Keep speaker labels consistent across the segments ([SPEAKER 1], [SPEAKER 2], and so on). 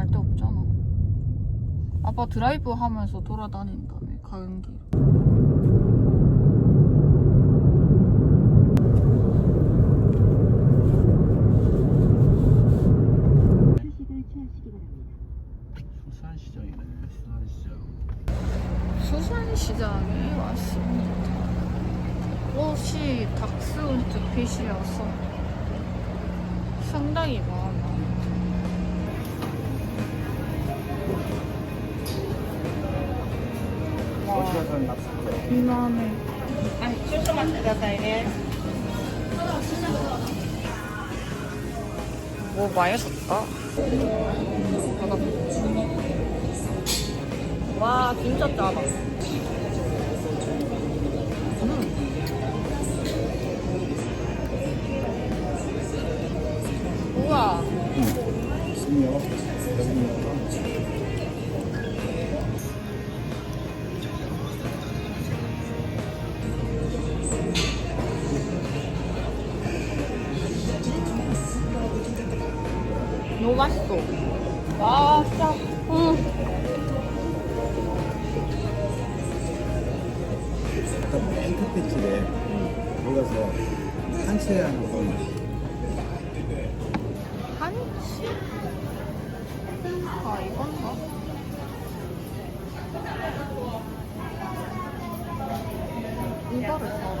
[SPEAKER 1] 갈 데 없잖아. 아빠 드라이브 하면서 돌아다닌다며, 가은 길.
[SPEAKER 2] 수산시장이네 수산시장
[SPEAKER 1] 수산시장에 왔습니다. 옷이 닥스훈트 핏이어서 상당히 많아. 이만해. 뭐 많이 샀다. 와 진짜 짜다. 음. 우와.
[SPEAKER 2] 있
[SPEAKER 1] 너무 맛있어. 와 진짜.
[SPEAKER 2] 끝에 집에 들어가서 산책하는 건
[SPEAKER 1] 한치? 아 이건가? 이거를 사라.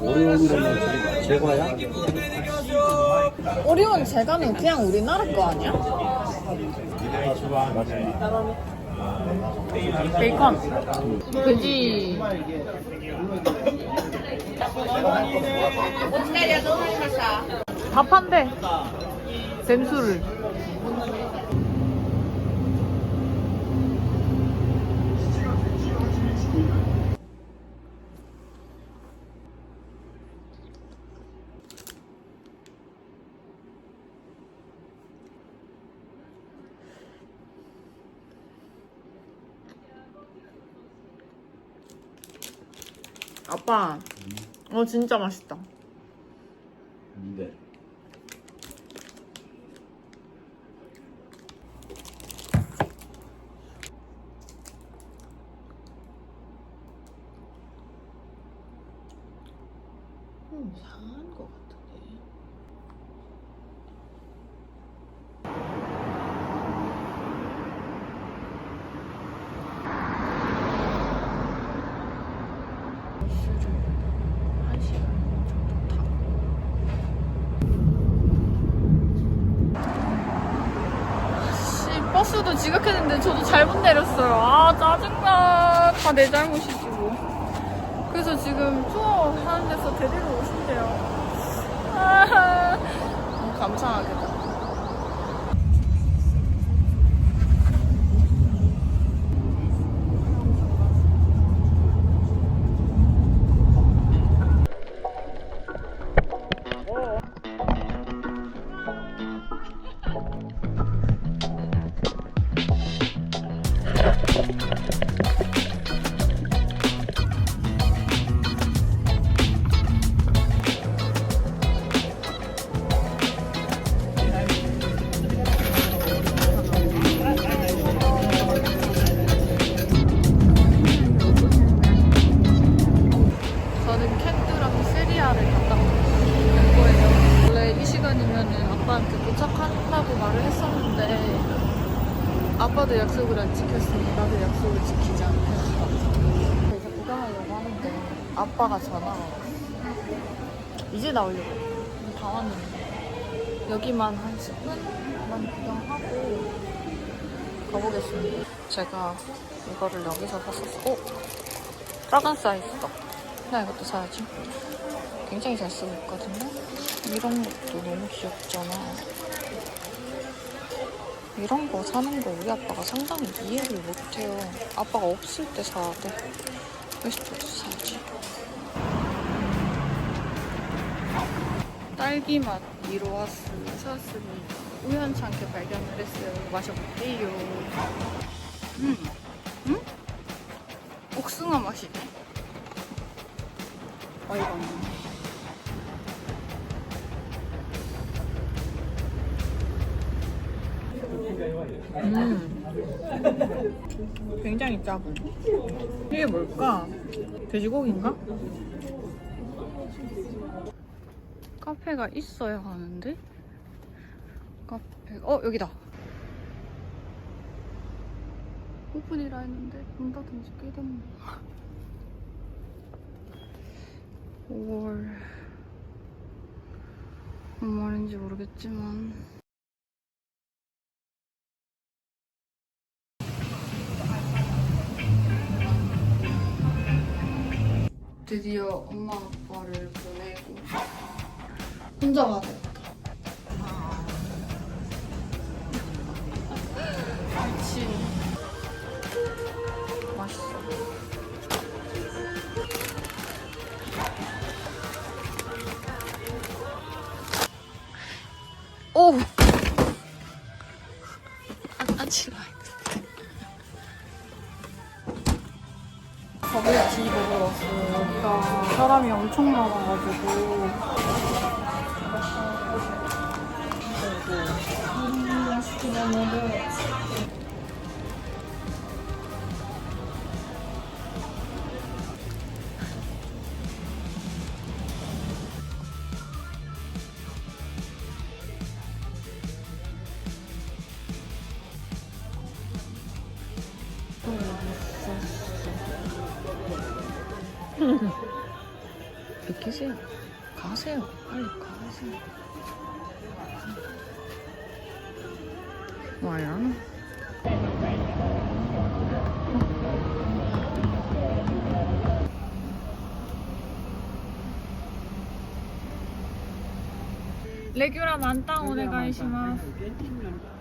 [SPEAKER 2] 오리온이라는 제과야?
[SPEAKER 1] 오리온 제가는 그냥 우리나라 거 아니야? 베이컨. 그지. 다 판대. 샘수를. 아빠, 어 진짜 맛있다.
[SPEAKER 2] 근데
[SPEAKER 1] 음, 상한 것 같은데. 버스를 한 시간 정도 타고. 씨, 버스도 지각했는데 저도 잘못 내렸어요. 아, 짜증나. 다 내 잘못이지, 뭐. 그래서 지금 투어 하는 데서 데리러 오신대요. 아, 감사하게도. 아빠한테 도착한다고 말을 했었는데 아빠도 약속을 안 지켰으니 나도 약속을 지키지 않겠다. 이제 구경하려고 하는데 아빠가 전화가 왔어. 이제 나오려고. 다 왔는데 여기만 한 10분만 구경하고 가보겠습니다. 제가 이거를 여기서 샀었어. 어? 작은 사이즈다. 나 이것도 사야지. 굉장히 잘 쓰고 있거든요. 이런 것도 너무 귀엽잖아. 이런 거 사는 거 우리 아빠가 상당히 이해를 못해요. 아빠가 없을 때 사야 돼. 그랬을 때도 사지. 딸기 맛 미로아스 샀습니다. 우연찮게 발견을 했어요. 마셔볼게요. 음, 음? 복숭아 맛이네. 어이가 없네. 음. 굉장히 짜고. 이게 뭘까? 돼지고기인가? 카페가 있어야 하는데? 카페, 어, 여기다. 오픈이라 했는데 문 닫은 지꽤 됐네. 5월. 뭔 말인지 모르겠지만. 드디어 엄마 아빠를 보내고 혼자 가야 되겠다. 미친. 맛있어. 오! 안, 안 치라 했는데. 버블티 먹으러 왔어요. 여기가 사람이 엄청 많아가지고. 음, 야지. 비키세요. 가세요. 빨리 가세요. 와야? 레귤라 만땅 오네가이시마스.